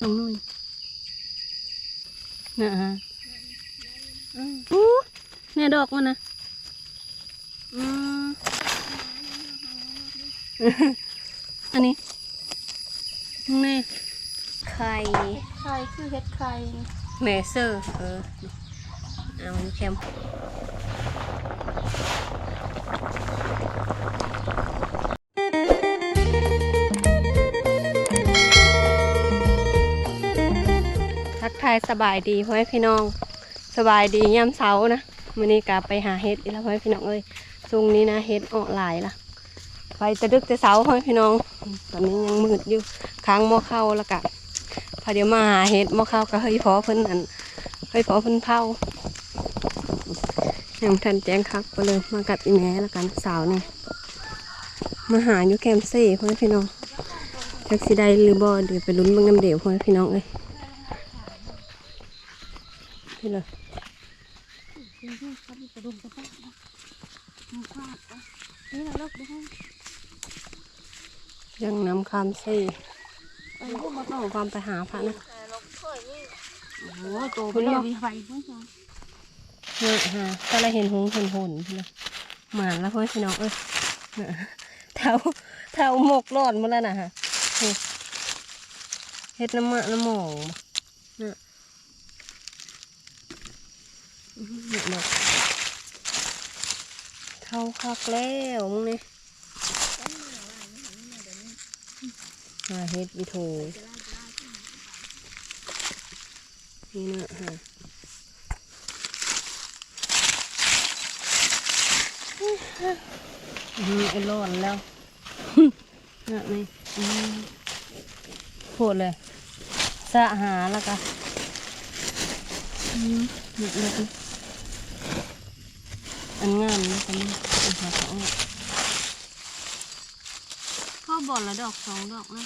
สองหน่วยนะฮะอู้เนี่ยดอกมันนะอืมอันนี้นี่ไข่ไข่คือเฮ็ดไข่เมเซอร์เออเอาอยู่แคมทัายสบายดีพ่อแม่พี่น้องสบายดียามเช้านะมื้อนี้กลับไปหาเห็ดอีกแล้วพ่อแม่พี่น้องเอ้ยช่วงนี้นะเห็ดออกหลายละไปจะดึกจะเช้าพ่อแม่พี่น้อง ตอนนี้ยังมืดอยู่ค้างหม้อเข้าแล้วกะพอเดี๋ยวมาหาเห็ดหม้อเข้าก็เฮ้ยพอเพิ่นอันเฮ้ยพอเพิ่นเผายังทันแจ้งคักไปเลยมากับอีแม่แล้วกันสาวนี่มาหาอยู่แคมเซ่พ่อแม่พี่น้องแท็กซี่ได้หรือบ่เดี๋ยวไปลุ้นเบิ่งน้ำเดี่ยวพ่อแม่พี่น้องเอ้ยนี่เลย นี่เขามีกระดุมกระป๋องมันขาดอะนี่นะลูกดูให้ ยังนำ คำซี่ไปพวกมาเข้าความไปหาพระนะโอ้โหโตไปแล้วมีไฟเพิ่งจะเนี่ยฮะก็เลยเห็นหงเห็นหนนะหมาแล้วพ่อพี่น้องเอ้ยน่ะเท้าเท้าหมกรอดหมาแล้วนะฮะนี่เฮ็ดน้ำมะน้ำหมองเนี่ยอื้อหือเนี่ยเนาะเท้าคักแล้วมึงนี่ หาเฮ็ดวิโถนี่นะฮะอืมไอ้ร้อนแล้วเนี่ยนี่อืมพูดเลยสะหาแล้วก็อืมเนี่เนี่ยอันงามนะตอนนี้อันหาเขา บ่อลละดอกสองดอกนะ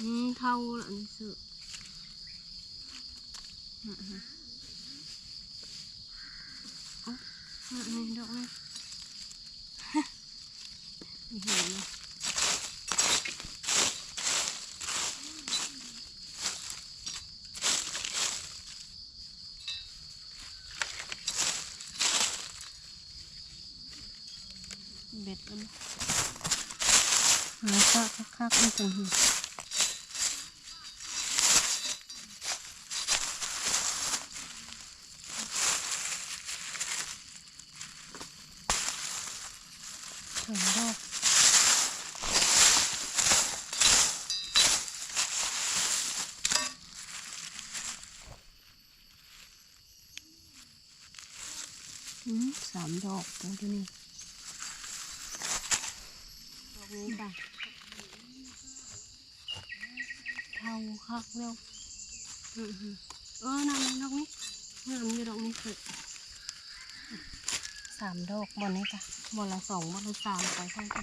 อืมเท่าละอันนี้สึอะฮะโอ้อะนี่ดอกนี่ ไม่เห็นเลย เบ็ดมันหาคักคักๆมันจังหือสองดอกอืมสามดอกตัวเดียวนี่ดอกนี้ป่ะเท่าคักแล้วอือหือเออนำดอกนี้นำอยู่ดอกนี้คือ สาม ดอกบนนี้ค่ะบนละสองบนละสามไปข้างกัน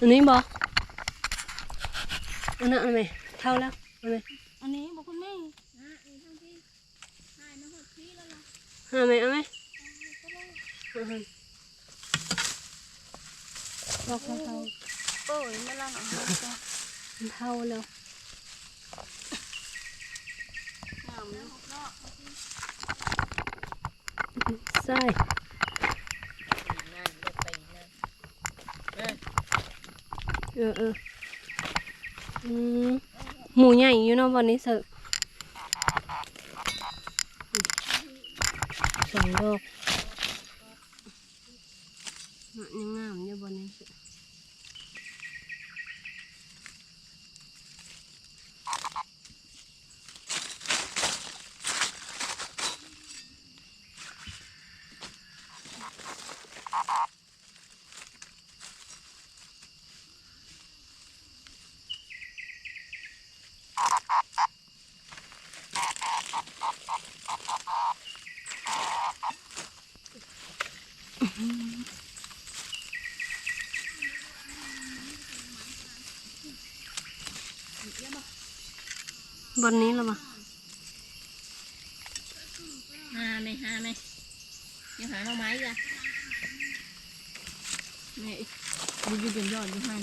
อันนี้บออันนั้นเอันไหมเท่าแล้วเอันไหมอันนี้บอกคุณแม่เอาไหมเอาไหมเอาไหมบอกเท่าเท่าโอ้ยไม่ล่างอะมันเท่าแล้ว งามเลย ใช่เออเอออืมหมูใหญ่อยู่เนาะวันนี้เสอะสองดอกน่ะยังงามอยู่บนนี้เสอะ บนนี้หรอปะหาไหมหาไหมยังหาหน่อไม้อีกอะนี่ดูดูเป็นยอดดูให้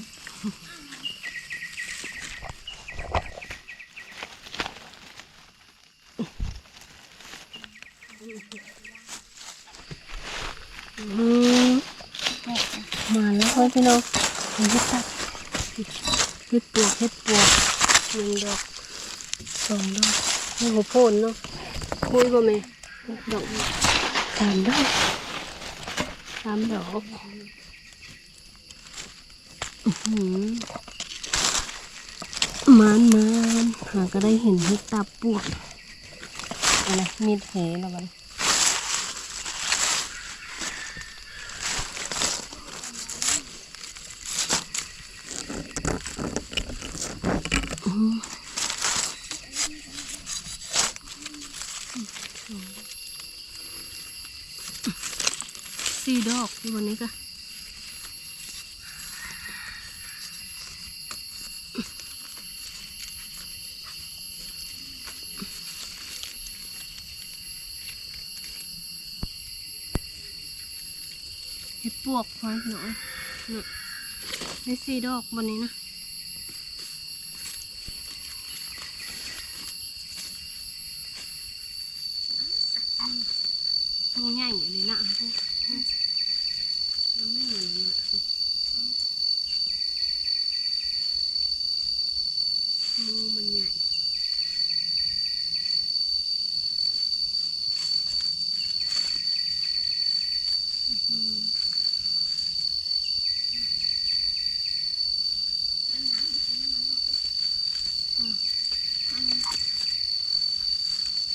อืมมาแล้วเฮ้ยพี่น้องเห็นเห็ดตับเห็ดปวกเห็ดปวกหนึ่งดอก สองดอกนี่หัวโพนเนาะคุยบ่แม่ดอกสามดอกสามดอกมันมันหาก็ได้เห็นเห็ดตาปวดอะไรมีดแผลแล้วบัด สี่ดอกที่วันนี้ก็เห็ดปวกพอยหน่อยน่ได้สี่ดอกวันนี้นะตัวใหญ่เลยนะพวก มันไม่เหมือนเลยนะมือมันใหญ่อื้อหืออะ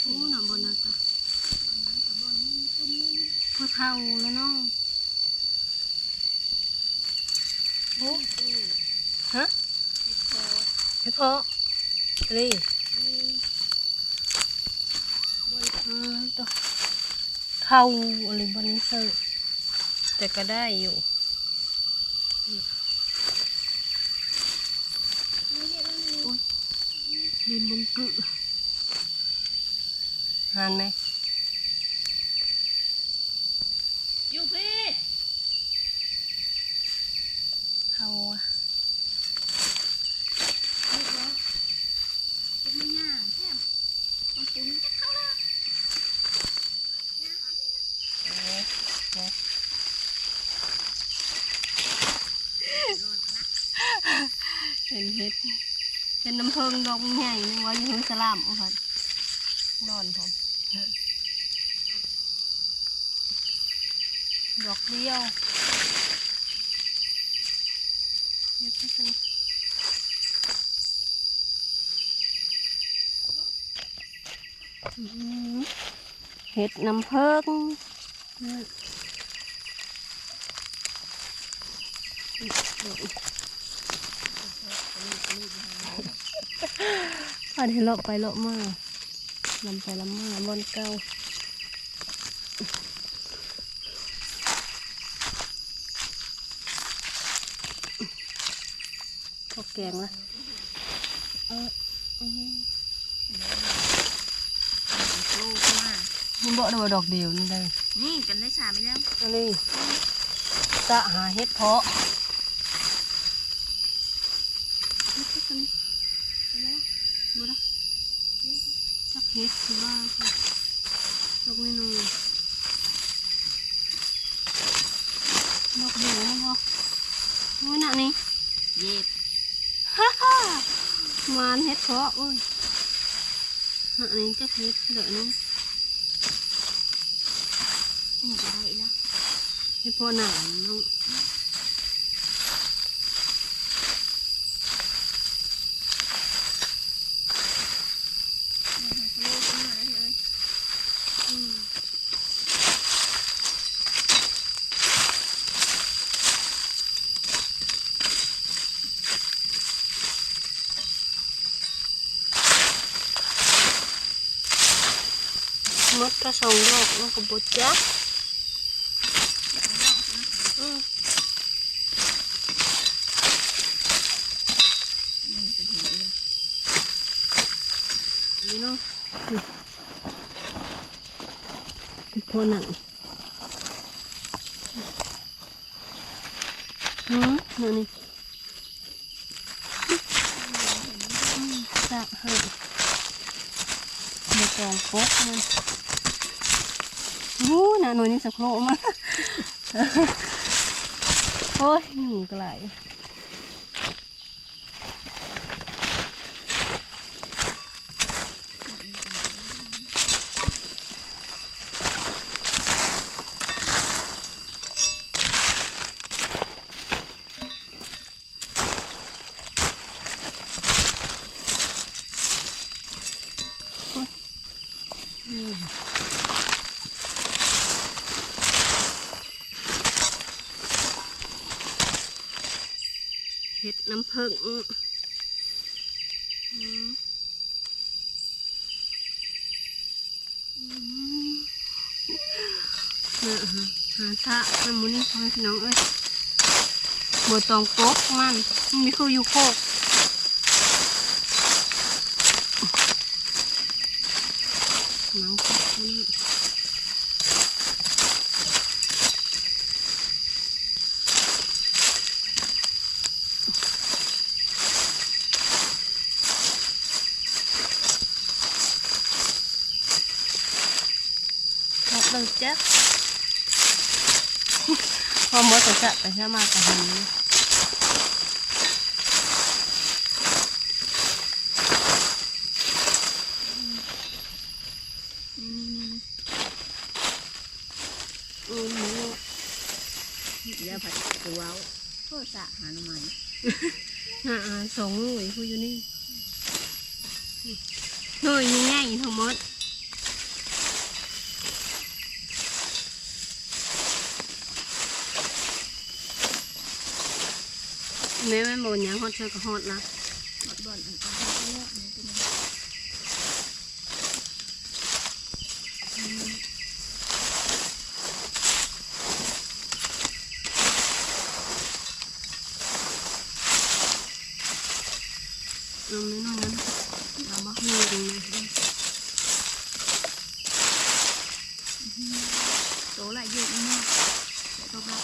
โอ้หน่ะบนนั้นก็พอเท่าแล้วเนาะ โอ้ฮะไม่พอ อะไรอ่าต่อเท่าอะไรบนนี้เซอร์แต่ก็ได้อยู่โอ๊ยดินบุงกึหันไหม อยู่พี่ เท่าอะ ลูกแล้วลูกไม่ย่างแค่มันปุ้นจะเข้าละ เอ๊ะเอ๊ะเห็นเห็ดเป็นน้ำเพิงดอกใหญ่นึกว่าอยู่ hướng สลามโอ้โหนอนผมดอกเดียว เห็ดไปกันเห็ดน้ำเพิงอันนี้เลาะไปเลาะมาลำไปลำมาบอนเก้า แกงละเอออืมลูกมามันบอกได้ว่าดอกเดียวนี่เลยนี่กันได้สามไปแล้วอันนี้สะหาเห็ดเพาะเฮ็ดไปกันไปแล้วบ่ได้จักเห็ดคือว่าดอกไม่นูดอกเดียวนะพ่อโอ้ยน่ะนี่ เย็บ ฮ่าฮ่านเฮ็ดเพาะโอ้ยน่ะนี่จักเฮ็ดเลยนี้นี่ก็ได้แล้วเฮ็ดเพาะหนาน้อง ลูกมาแล้วเลย อืมมดกระสองดอกแล้วก็บดจักอืม นี่ก็ถึงแล้ว นี่เนาะหัวหนังหืมนั่นนี่อืมจะเหินเดี๋ยวกองโป๊กมันโอ้น่ะหน่วยนี้สักโลมากโอ้ยหนูกระไร เห็ดน้ำผึ้งอืมอืมน่ะฮะหาซะน้ำมูนี่พ่อพี่น้องเอ้ยบัวตองโป๊กมันมันมีคืออยู่โคกน้ำโคกนี่ một lần chết ะไปเชื่มากรนี่นอือหเดี๋ยวผัดตัวเอาโทษระหาหน่อยหาสองหน่วยคุยอยู่นี่หน่วยง่ายทั้งหมด นี้ยฮอันเอาไปแล้วเนี่ยเป็นไง ừ, mấy nó ngắn nó bóc nhiều rồi này โตละเยอะมากตกละ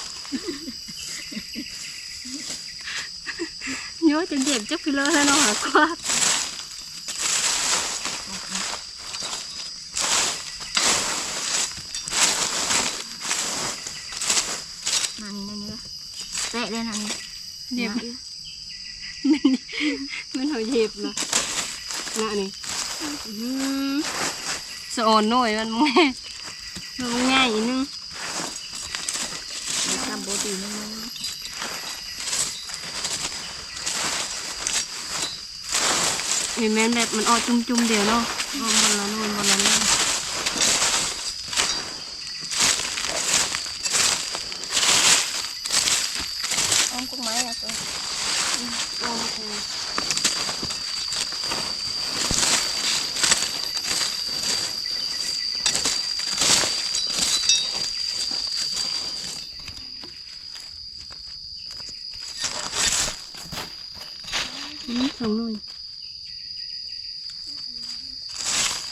nhớ chân đẹp chút kilo hay nó hả quá มานี่นั่นนี่เตะเลยนะนี่ đẹp มาอีกมันหอยเห็บนะน่ะนี่อืมสะอ่อนหน่อยมันแม่มันง่ายอีกนึง ทำโบตีนึง นี่แม่นแบบมันออกจุ่มๆเดียวเนาะออกบนละนู่นบนละนี่อ้อมกุ้งไม้อะตัวโอเคอืมสองหน่วย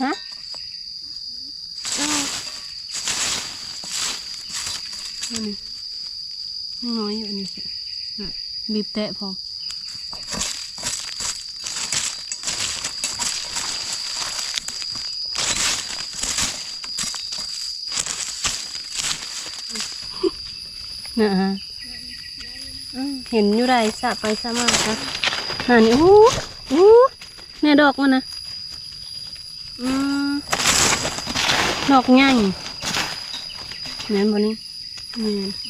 ฮะเอ้าอันนี้น้อยอยู่อันนี้สิน่ะ บีบแตะพร้อมนะฮะอืมเห็นอยู่ไรสะไปสะมาจ้ะนั่นนี่อู้อู้เนี่ยดอกมันนะอืมดอกใหญ่แม่นบ่นี่แม่นอู้นี่นี่อ๋อตัวเดี๋ยวจะสะอะไรบ่นี่เสือดอกใหญ่แม่นบ่ดอกนี่อู้นั่นนี่นี่ด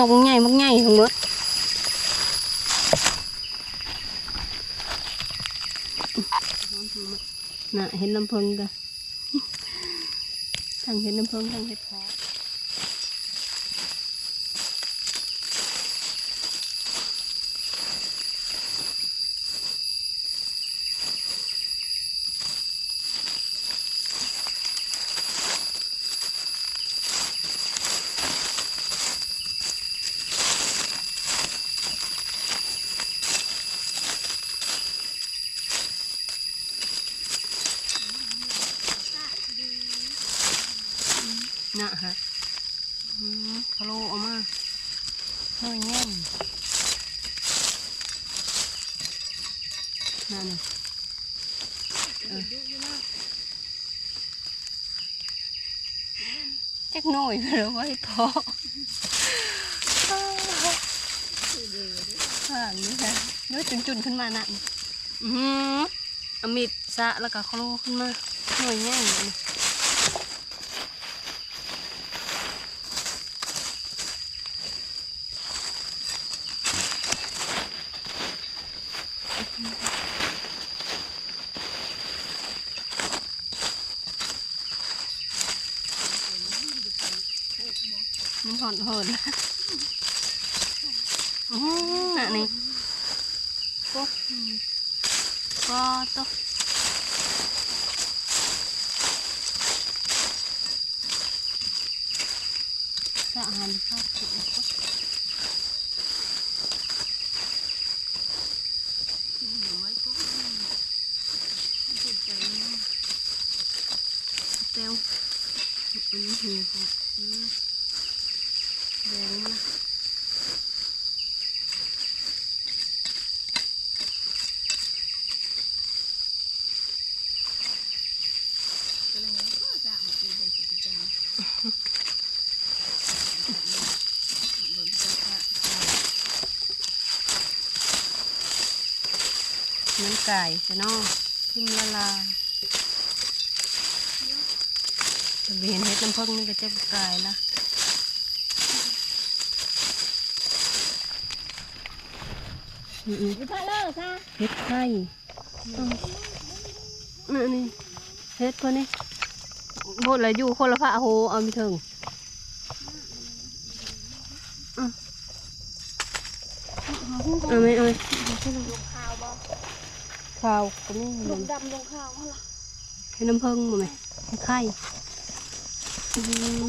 อกมันใหญ่มากใหญ่ทั้งหมดน่ะเห็นลำเพิงกันทางเห็นลำเพิงทางเห็ดพอ น่ะฮะ อืมคาโลออกมาเฮ้ยแง่งนั่นน่ะเออจักหน่อยไปแล้วไว้พอห่างนี่ค่ะเนื้อจุนๆขึ้นมาน่ะอือหือเอามีดสะแล้วก็คาโลขึ้นมาหน่วยแง่งเลย มันหอนหอนโอ้โหอันนี้โอ้ก็ต้อง สะอาดข้าวสุกเต้วอันนี้หิวค่ะอืม แดงมากน้ำ ไก่ใช่เนอทิมละลาจะเห็นเห็ดน้ำพึ่งนี่ก็จะไก่ละอืมไปเลิกซะเฮ็ดไข่นี่นี่เฮ็ดพวกนี้โบดเลยอยู่คนละพระโหเอาไปถึงอะเอาไหมเอาไหมลงข่าวบ่ ข้าวก็ไม่ลมีงดำลงข่าวเขาล่ะให้น้ำผึ้งมาไหมให้ไข่อื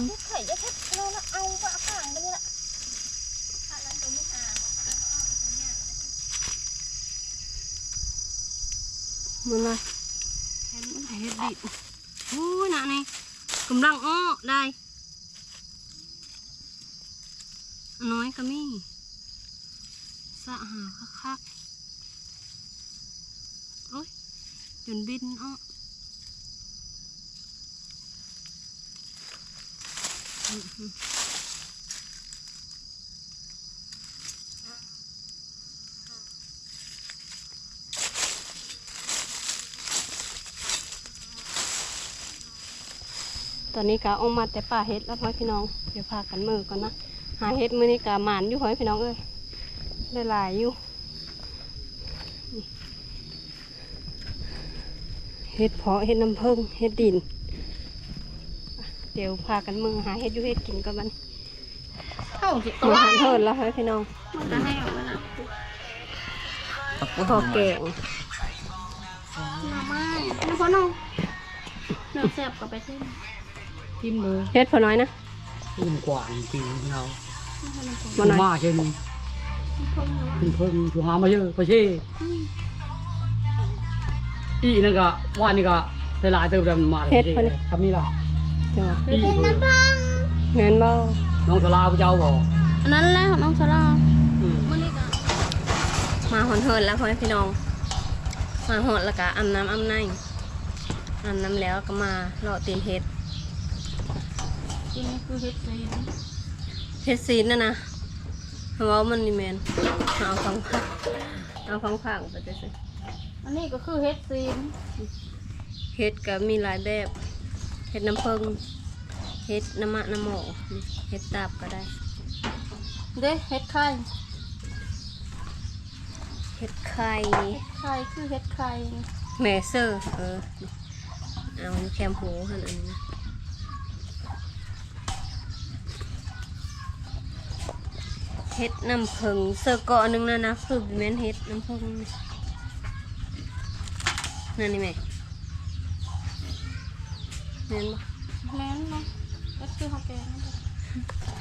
มไข่จะแค่เราละเอาปะข้างไปนี่ละข้างนั้นตัวไม่หามันละเฮ็ดดิบโอ้ยน่ะนี่กำลังอ้อได้อันน้อยก็มีสะหาคักๆ โอ้ย จนบินอ้อตอนนี้กะออกมาแต่ป่าเฮ็ดแล้วพ่อพี่น้อง เดี๋ยวพากันมือก่อนนะ หาเฮ็ดมือนี้กะหมานอยู่พ่อพี่น้องเอ้ยได้หลายอยู่ เฮ็ดเพาะเฮ็ดน้ำผึ้งเฮ็ดดิน เดี๋ยวพากันมือหาเฮ็ดอยู่เฮ็ดกินกันมันเข้าสิมือหันเทินแล้วเฮ้ยพี่น้องมันจะให้เอาไว้ละพอแกงมาไม่น้ำพ่อน้องเนื้อแซ่บกับไปเส้นทิมเลยเฮ็ดพอน้อยนะทิมกว่างปีเราบ่น้อยมาเช่นพ่อน้องเพิ่งเพิ่งถูหามาเยอะไปเช่ อีนั่นก็ว่านี่ก็ได้หลายเติมแต่มาทำนี่ล่ะเดี๋ยวอีเพิ่งเงินบ่น้องสลาพระเจ้าบอกอันนั้นแหละของน้องสลาอืมมื่อนี้ก็มาหอนเทินแล้วพ่อพี่น้องมาหอดแล้วก็อาบน้ำอาบในอาบน้ำแล้วก็มาเลาะตีนเฮ็ดกินนี่คือเฮ็ดซีนเฮ็ดซีนน่ะนะเพราะว่ามันนี่แมนเอาฟังผักเอาฟังผักไปจะสิ อันนี้ก็คือเฮ็ดซีนเฮ็ดก็มีหลายแบบเฮ็ดน้ำผึ้งเฮ็ดน้ำมะน้ำหมอกนี่เฮ็ดตาบก็ได้ เด้เฮ็ดไข่เฮ็ดไข่ไข่คือเฮ็ดไข่แมเซอร์เออเอาแคมหูขนาดนี้นะเฮ็ดน้ำผึ้งเซอร์เกาะหนึงนะนะคือแม่นเฮ็ดน้ำผึ้ง นี่นั่นนี่แม่แม่นบ่แม่นเนาะเฮ็ดคือข้าวแกงนั่นแหละ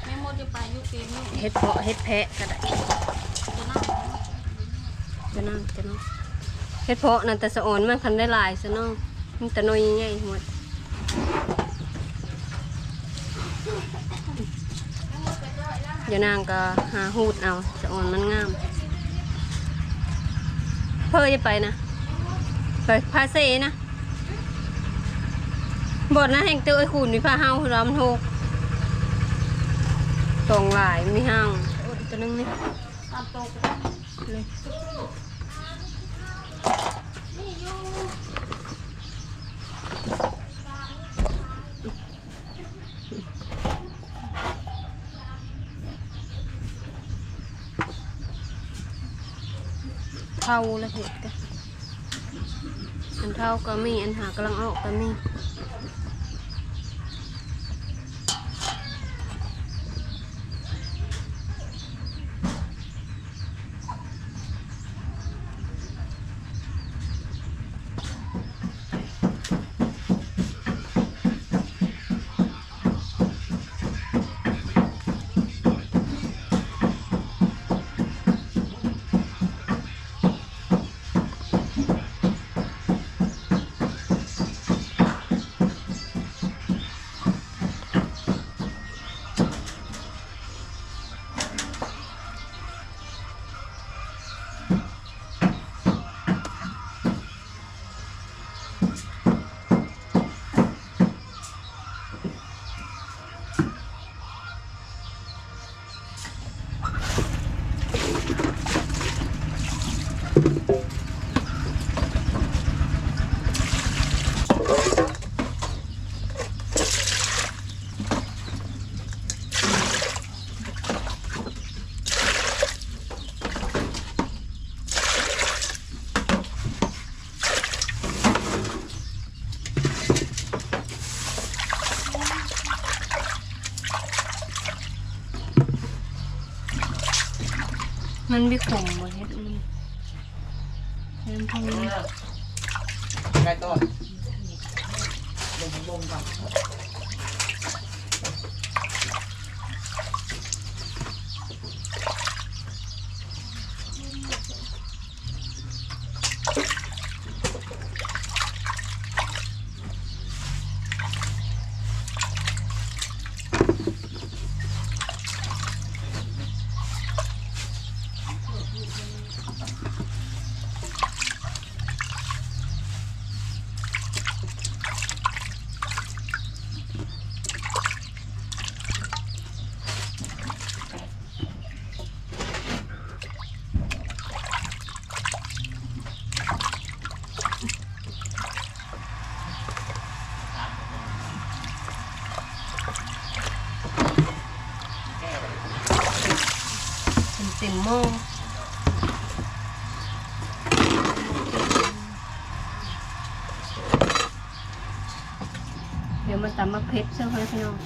แม่มดจะไปอยุเกมนี่เฮ็ดเพาะเฮ็ดแพะก็ได้จะนั่งจะนั่งจะนั่งเฮ็ดเพาะนั่นแต่สะออนมันคันได้หลายซะเนาะมันแต่น้อยใหญ่หมดเดี๋ยวนางก็หาหูดเอาจะอ่อนมันงาม เพื่อจะไปนะ ไปพาเซนะบทนะแห่งเตอไอ้ขุนมีผ้าห้าวรำโทกตรงหลายมีห้างโอ้ยตัวนึงนี่ตามตกเลยเท่าละเห็ดกัน อันเท่าก็มี อันหากำลังออกก็มี มันมีขมหมดเฮ็ดมันเฮ็ดพวกนี้ ใกล้ตัวลงลงก่อน เป็นติ่มโม่เดี๋ยวมันตำมะเพ็ดเสื้อไหมพี่น้อง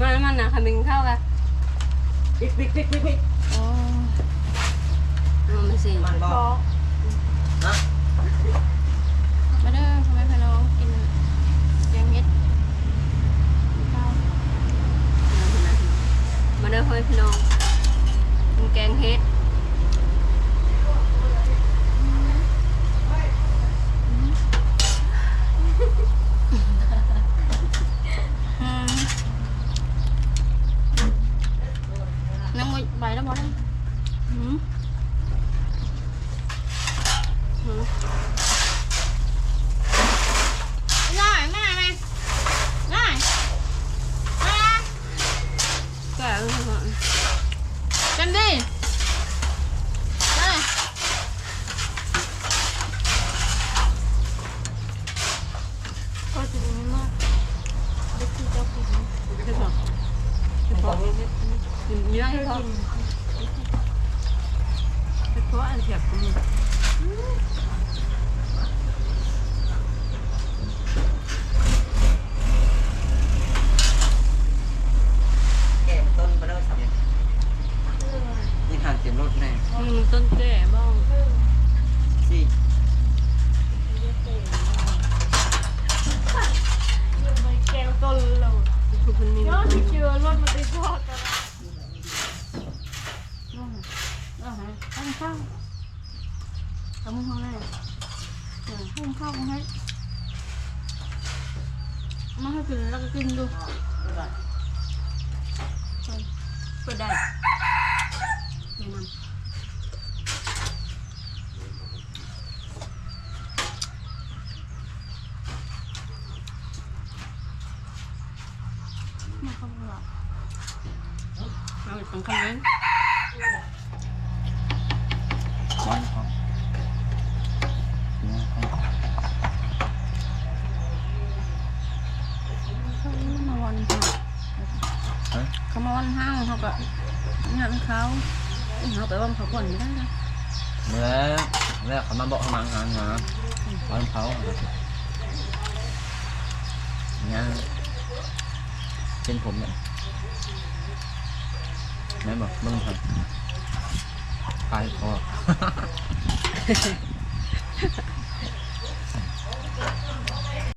มันมันนะขมิ้นเข้ากันปิ๊กปิ๊กปิ๊กปิ๊กปิ๊กโอ้เอามาสิมันบอกมาเด้อพ่อแม่พี่น้องกินแกงเห็ดข้าวมาเด้อพ่อแม่พี่น้องกินแกงเฮ็ด อืมน้ำมันใบแล้วบ่ได้ หืมหืม ง่ายง่ายไหมง่ายง่าย แก่เลยพ่อ กันดิได้ พอจะดีมากเด็กที่เจ้ากินใช่ปะใช่ปะกิน เยอะให้เขาเพราะอันเสียบมือ แก้มต้นไปแล้วสับยิ่งห่างเต็มรถแน่ นี่มันต้นแก่บ้าง สิ แกงต้นเรา คือมันมีมันต้น เชื่อรถมันติดทอดกันเอาฮะตั้งข้าวทำมือข้างแรกพุ่งข้าวให้มาให้กินแล้วก็กินดู ก็ได้แนะนำมาเข้ามาเอาสองคำนั้นวันของเขามาวันเขาเขามาวันห้างเขาก็งานเขา เขาไปว่าเขาผ่อนไม่ได้นะเมื่อเมื่อเขามาบอกเขามางานงานวันเขาเนี่ยเป็นผมเนี่ยแม่บอกมึงทำไปพอ